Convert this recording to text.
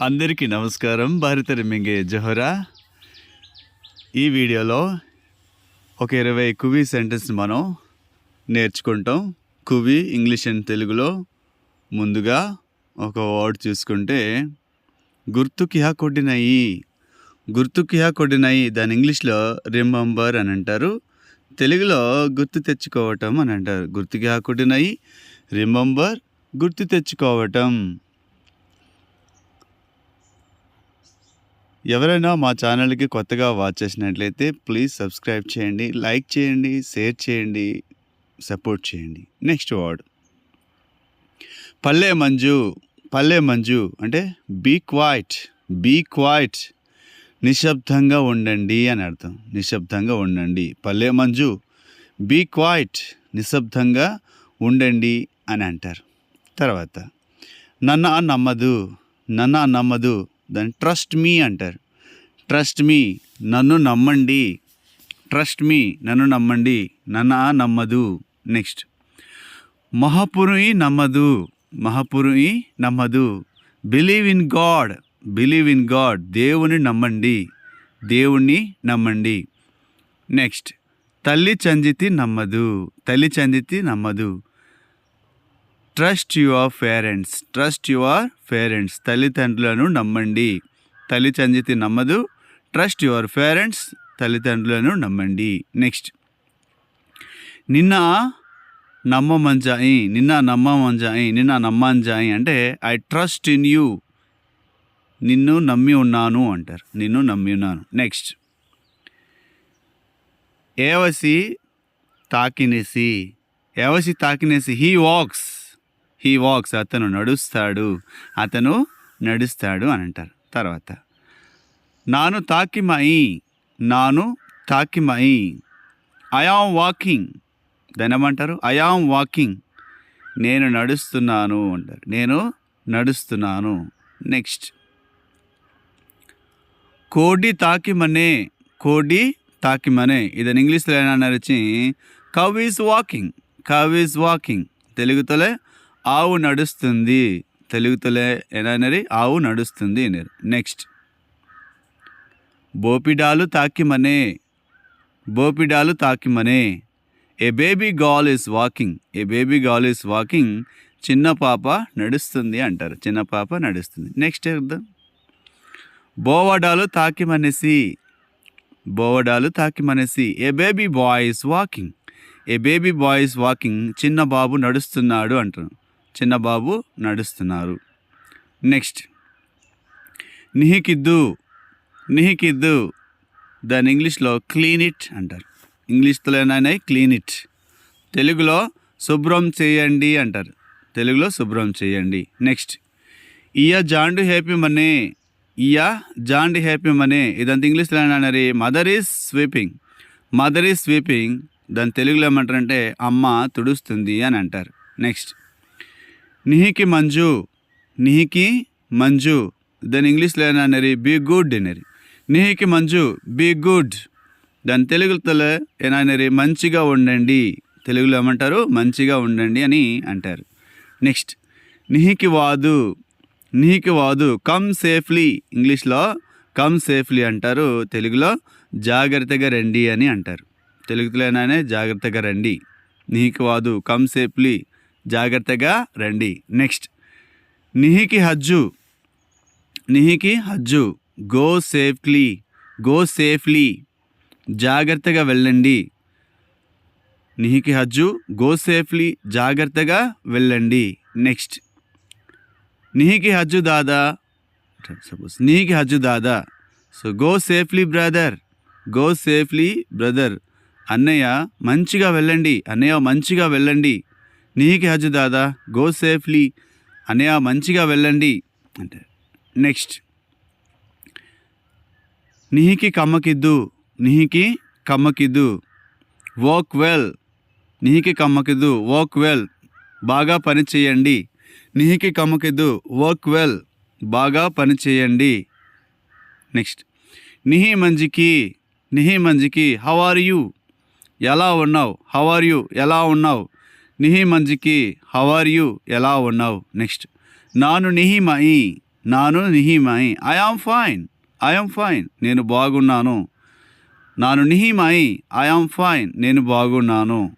అందరికీ నమస్కారం. భారత మింగే జోహరా. ఈ వీడియోలో ఒక ఇరవై కువి సెంటెన్స్ మనం నేర్చుకుంటాం. కువి ఇంగ్లీష్ అండ్ తెలుగులో ముందుగా ఒక వర్డ్ చూసుకుంటే గుర్తుకి హా కొట్టినాయి. గుర్తుకి హా కొట్టినాయి. దాని ఇంగ్లీష్లో రిమంబర్ అని అంటారు. తెలుగులో గుర్తు తెచ్చుకోవటం అని అంటారు. గుర్తుకి హా కొట్టినాయి రిమంబర్ గుర్తు తెచ్చుకోవటం. ఎవరైనా మా ఛానల్కి కొత్తగా వాచ్ చేసినట్లయితే ప్లీజ్ సబ్స్క్రైబ్ చేయండి లైక్ చేయండి షేర్ చేయండి సపోర్ట్ చేయండి. Next word. పల్లె మంజు పల్లె మంజు అంటే బీ క్వైట్ బీ క్వైట్ నిశ్శబ్దంగా ఉండండి అని అర్థం. నిశ్శబ్దంగా ఉండండి. పల్లె మంజు బీ క్వైట్ నిశ్శబ్దంగా ఉండండి అని అంటారు. తర్వాత నన్న నమ్మదు నన్న నమ్మదు దాన్ని ట్రస్ట్ మీ అంటారు. ట్రస్ట్ మీ నన్ను నమ్మండి. ట్రస్ట్ మీ నన్ను నమ్మండి. నన్న నమ్మదు. నెక్స్ట్. మహాపురుయి నమ్మదు. మహాపురుయి నమ్మదు. Believe in God. Believe in God. దేవుని నమ్మండి. దేవుణ్ణి నమ్మండి. నెక్స్ట్. తల్లి చందితి నమ్మదు. తల్లి చందితి నమ్మదు. Trust your parents trust your parents తల్లిదండ్రులను నమ్మండి. తల్లి చంజితి నమ్మదు. ట్రస్ట్ యువర్ పేరెంట్స్ తల్లిదండ్రులను నమ్మండి. నెక్స్ట్ నిన్న నమ్మమంజాయి నిన్న నమ్మమంజాయి నిన్న నమ్మంజాయి అంటే ఐ ట్రస్ట్ ఇన్ యూ నిన్ను నమ్మి ఉన్నాను అంటారు. నిన్ను నమ్మి ఉన్నాను. నెక్స్ట్ ఏవసి తాకినేసి ఏవసి తాకినేసి హీ వాక్స్ హీ వాక్స్ అతను నడుస్తాడు అతను నడుస్తాడు అని అంటారు. తర్వాత నాను తాకిమయి నాను తాకిమయి ఐఆమ్ వాకింగ్ దనమంటారు ఐఆమ్ వాకింగ్ నేను నడుస్తున్నాను అంటారు. నేను నడుస్తున్నాను. నెక్స్ట్ కోడి తాకిమనే కోడి తాకిమనే. ఇదని ఇంగ్లీష్లో ఏమన్నా వచ్చి cow is walking cow is walking తెలుగుతోలే ఆవు నడుస్తుంది. తెలుగుతలే ఏనరి ఆవు నడుస్తుంది అన్నారు. నెక్స్ట్ బోపిడాలు తాకిమనే. బోపిడాలు తాకిమనే. A baby girl is walking a baby girl is walking చిన్న పాప నడుస్తుంది అంటారు. చిన్న పాప నడుస్తుంది. నెక్స్ట్ అర్థం బోవడాలు తాకిమనేసి. బోవడాలు తాకిమనేసి. A baby boy is walking a baby boy is walking చిన్న బాబు నడుస్తున్నాడు అంటారు. చిన్నబాబు నడుస్తున్నారు. నెక్స్ట్. నిహికిద్దు. నిహికిద్దు. దాని ఇంగ్లీష్లో క్లీన్ ఇట్ అంటారు. ఇంగ్లీష్లోనైనా క్లీన్ ఇట్. తెలుగులో శుభ్రం చేయండి అంటారు. తెలుగులో శుభ్రం చేయండి. నెక్స్ట్. ఇయ జాండు హ్యాపీ మనే. ఇయ జాండు హ్యాపీ మనే. ఇదంతా ఇంగ్లీష్లో అన్నారు mother is sweeping. Mother is sweeping. దాని తెలుగులో ఏమంటారంటే అమ్మ తుడుస్తుంది అని అంటారు. నెక్స్ట్. నిహికి మంజు నిహికి మంజు. దాని ఇంగ్లీష్లో ఏమన్నారు బీ గుడ్ అనేది నిహికి మంజు బీ గుడ్ దాని తెలుగులో ఏమన్నారు మంచిగా ఉండండి. తెలుగులో ఏమంటారు? మంచిగా ఉండండి అని అంటారు. నెక్స్ట్ నిహికి వాదు. నిహికి వాదు కమ్ సేఫ్లీ ఇంగ్లీష్లో కమ్ సేఫ్లీ అంటారు. తెలుగులో జాగ్రత్తగా రండి అని అంటారు. తెలుగులోనే జాగ్రత్తగా రండి. నిహికి వాదు కమ్ సేఫ్లీ జాగ్రత్తగా రండి. నెక్స్ట్. నిహికి హజ్జు. నిహికి హజ్జు. Go safely. Go safely. జాగ్రత్తగా వెళ్ళండి. నిహికి హజ్జు. Go safely. జాగ్రత్తగా వెళ్ళండి. నెక్స్ట్. నిహికి హజ్జు దాదా. సపోజ్ నిహికి హజ్జు దాదా. So go safely brother. Go safely brother. అన్నయ్య మంచిగా వెళ్ళండి. అన్నయ్య మంచిగా వెళ్ళండి. నీకి హజ్ దాదా గో సేఫ్లీ అన్నయ్య మంచిగా వెళ్ళండి అంటే నెక్స్ట్. నిహికి కమ్మకిద్దు నీకి కమ్మకిద్దు. వర్క్ వెల్ నిహికి కమ్మకిద్దు వర్క్ వెల్ బాగా పని చేయండి. నిహికి కమ్మకిద్దు వర్క్ వెల్ బాగా పని చేయండి. నెక్స్ట్. నిహి మంజికి నిహి మంజికి హవ్ ఆర్ యూ ఎలా ఉన్నావు? హవ్ ఆర్ యూ ఎలా ఉన్నావు? నిహి మంజికి హౌ యూ ఎలా ఉన్నావు? నెక్స్ట్ నాను నిహిమయి. నాను నిహిమయి. I am fine I am fine నేను బాగున్నాను. నాను నిహిమయి. ఐ ఆమ్ ఫైన్ నేను బాగున్నాను.